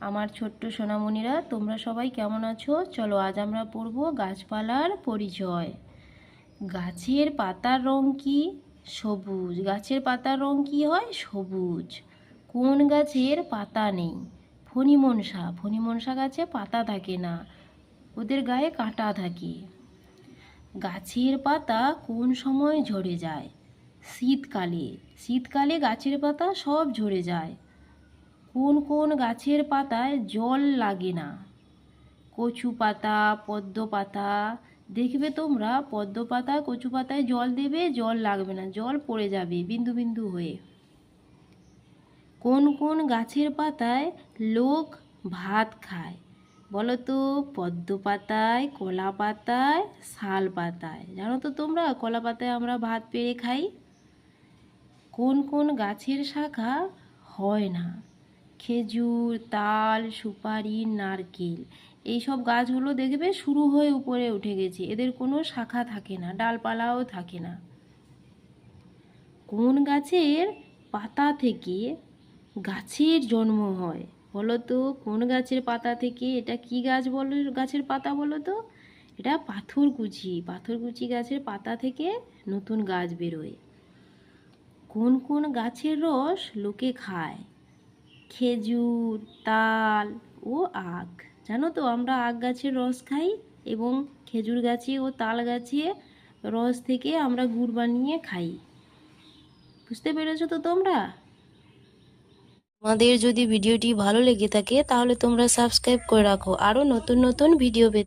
আমার ছোট্ট সোনামণিরা, তোমরা সবাই কেমন আছো? চলো আজ আমরা পড়ব গাছপালার পরিচয়। গাছের পাতার রং কি? সবুজ। গাছের পাতার রং কি হয়? সবুজ। কোন গাছের পাতা নেই? ফণিমনসা। ফণিমনসা গাছে পাতা থাকে না। ওদের গায়ে কাঁটা থাকে। গাছের পাতা কোন সময় ঝরে যায়? শীতকালে। শীতকালে গাছের পাতা সব ঝরে যায়। কোন কোন গাছের পাতায় জল লাগে না? কচু পাতা, পদ্ম পাতা, দেখবে তোমরা, পদ্ম পাতা, কচু পাতায় জল দেবে, জল লাগবে না, জল পড়ে যাবে বিন্দু বিন্দু হয়ে। কোন কোন গাছের পাতায় লোক ভাত খায়? বলো তো পদ্ম পাতায়, কলা পাতায়, শাল পাতায়। জানো তো তোমরা, কলা পাতায় আমরা ভাত পেড়ে খাই? কোন কোন গাছের শাখা হয় না। খেজুর, তাল, সুপারি, নারকেল। এইসব গাছগুলো দেখবে শুরু হয়ে উপরে উঠে গেছে। এদের কোনো শাখা থাকে না, ডালপালাও থাকে না। কোন গাছের পাতা থেকে গাছের জন্ম হয় বলো তো কোন গাছের পাতা থেকে? এটা কি গাছ বলো, গাছের পাতা বলো তো এটা পাথরকুচি পাথরকুচি গাছের পাতা থেকে নতুন গাছ বেরোয়। কোন কোন গাছের রস লোকে খায়? খেজুর, তাল ও আখ। জানো তো, আমরা আখ গাছের রস খাই এবং খেজুর গাছে ও তাল গাছে রস থেকে আমরা গুড় বানিয়ে খাই। বুঝতে পেরেছ তো তোমরা? আমাদের যদি ভিডিওটি ভালো লেগে থাকে, তাহলে তোমরা সাবস্ক্রাইব করে রাখো। আরও নতুন নতুন ভিডিও পেতে